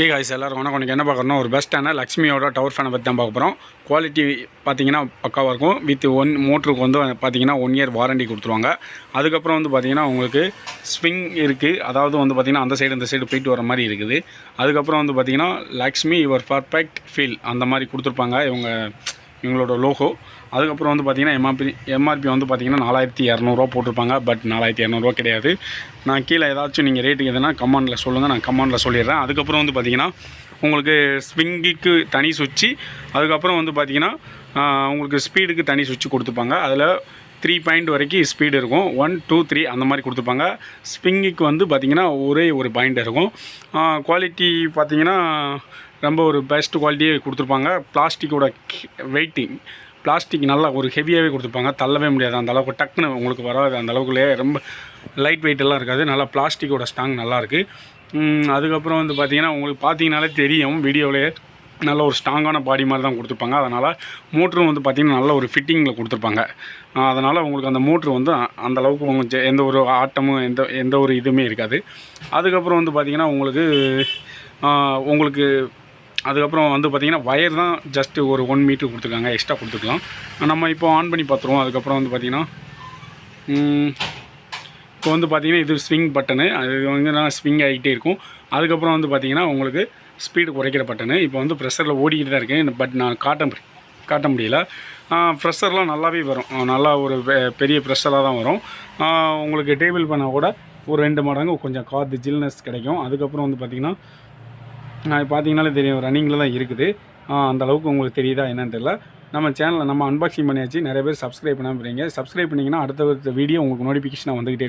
ஏ guys எல்லாரும் வணக்கம். உனக்கு என்ன பார்க்குறோம் ஒரு பெஸ்ட்டான லக்ஷ்மியோட டவர் ஃபேனை பற்றி தான் பார்க்க போகிறோம் குவாலிட்டி பார்த்தீங்கன்னா பக்காவாக இருக்கும். வித் ஒன் மோட்டருக்கு வந்து பார்த்தீங்கன்னா ஒன் இயர் வாரண்டி கொடுத்துருவாங்க. அதுக்கப்புறம் வந்து பார்த்தீங்கன்னா உங்களுக்கு ஸ்விங் இருக்குது அதாவது வந்து பார்த்திங்கன்னா அந்த சைடு இந்த சைடு போயிட்டு வர மாதிரி இருக்குது. அதுக்கப்புறம் வந்து பார்த்தீங்கன்னா லக்ஷ்மி யுவர் பர்ஃபெக்ட் ஃபீல் அந்த மாதிரி கொடுத்துருப்பாங்க. இவங்க இவங்களோட லோகோ அதுக்கப்புறம் வந்து பார்த்தீங்கன்னா எம்ஆர்பி எம்ஆர்பி வந்து பார்த்தீங்கன்னா நாலாயிரத்தி இரநூறுவா போட்டிருப்பாங்க. பட் நாலாயிரத்தி இரநூறுவா கிடையாது. நான் கீழே ஏதாச்சும் நீங்கள் ரேட்டுக்கு எதுனா கமெண்டில் சொல்லுங்கள் நான் கமெண்டில் சொல்லிடுறேன். அதுக்கப்புறம் வந்து பார்த்தீங்கன்னா உங்களுக்கு ஸ்விங்கிக்கு தனி சுவிட்சு. அதுக்கப்புறம் வந்து பார்த்தீங்கன்னா உங்களுக்கு ஸ்பீடுக்கு தனி சுவிட்சு கொடுத்துப்பாங்க. அதில் த்ரீ பாயிண்ட் வரைக்கும் ஸ்பீடு இருக்கும். ஒன் டூ த்ரீ அந்த மாதிரி கொடுத்துருப்பாங்க ஸ்விங்கிக்கு வந்து பார்த்திங்கன்னா ஒரே ஒரு பாயிண்ட் இருக்கும். குவாலிட்டி பார்த்திங்கன்னா ரொம்ப ஒரு பெஸ்ட் குவாலிட்டியே கொடுத்துருப்பாங்க. பிளாஸ்டிக்கோட வெயிட்டிங் பிளாஸ்டிக் நல்லா ஒரு ஹெவியாகவே கொடுத்துருப்பாங்க. தள்ளவே முடியாது. அந்த அளவுக்கு டக்குன்னு உங்களுக்கு வராது. அந்த அளவுக்குள்ளே ரொம்ப லைட் வெயிட் எல்லாம் இருக்காது. நல்லா பிளாஸ்டிக்கோட ஸ்ட்ராங் நல்லாயிருக்கு அதுக்கப்புறம் வந்து பார்த்திங்கன்னா உங்களுக்கு பார்த்தீங்கனாலே தெரியும். வீடியோவிலேயே நல்ல ஒரு ஸ்ட்ராங்கான பாடி மாதிரி தான் கொடுத்துருப்பாங்க. அதனால் மோட்ரும் வந்து பார்த்திங்கன்னா நல்ல ஒரு ஃபிட்டிங்கில் கொடுத்துருப்பாங்க. அதனால் உங்களுக்கு அந்த மோட்ரு வந்து அந்தளவுக்கு அந்த அளவுக்கு உங்களுக்கு எந்த ஒரு ஆட்டமும் எந்த எந்த ஒரு இதுவுமே இருக்காது. அதுக்கப்புறம் வந்து பார்த்திங்கன்னா உங்களுக்கு உங்களுக்கு அதுக்கப்புறம் வந்து பார்த்திங்கன்னா ஒயர் தான் ஜஸ்ட்டு ஒரு ஒன் மீட்ரு கொடுத்துருக்காங்க. எக்ஸ்ட்ரா கொடுத்துக்கலாம். நம்ம இப்போ ஆன் பண்ணி பார்த்துருவோம். அதுக்கப்புறம் வந்து பார்த்திங்கன்னா இப்போ வந்து பார்த்திங்கன்னா இது ஸ்விங் பட்டனு அது வந்து நான் ஸ்விங் ஆகிட்டே இருக்கும். அதுக்கப்புறம் வந்து பார்த்திங்கன்னா உங்களுக்கு ஸ்பீடு குறைக்கிற பட்டனு இப்போ வந்து ப்ரெஷரில் ஓடிக்கிட்டு தான் இருக்கேன். பட் நான் காட்ட மு- காட்ட முடியல. ப்ரெஷர்லாம் நல்லாவே வரும். நல்லா ஒரு பெ- பெரிய ப்ரெஷராக தான் வரும். உங்களுக்கு டேபிள் பண்ணால் கூட ஒரு ரெண்டு மடங்கு கொஞ்சம் காற்று ஜில்னஸ் கிடைக்கும். அதுக்கப்புறம் வந்து பார்த்திங்கன்னா நான் பார்த்தீங்கனாலே தெரியும் ரன்னிங்கில் தான் இருக்குது. அந்த அளவுக்கு உங்களுக்கு தெரியுதா என்னன்னு தெரியல. நம்ம சேனலை நம்ம அன்பாக்சிங் பண்ணியாச்சு. நிறைய பேர் சப்ஸ்கிரைப் பண்ணாமல் போகிறீங்க சப்ஸ்கிரைப் பண்ணிங்கன்னா அடுத்த வீடியோ உங்களுக்கு நோட்டிஃபிகேஷனாக வந்துகிட்டே இருக்கும்.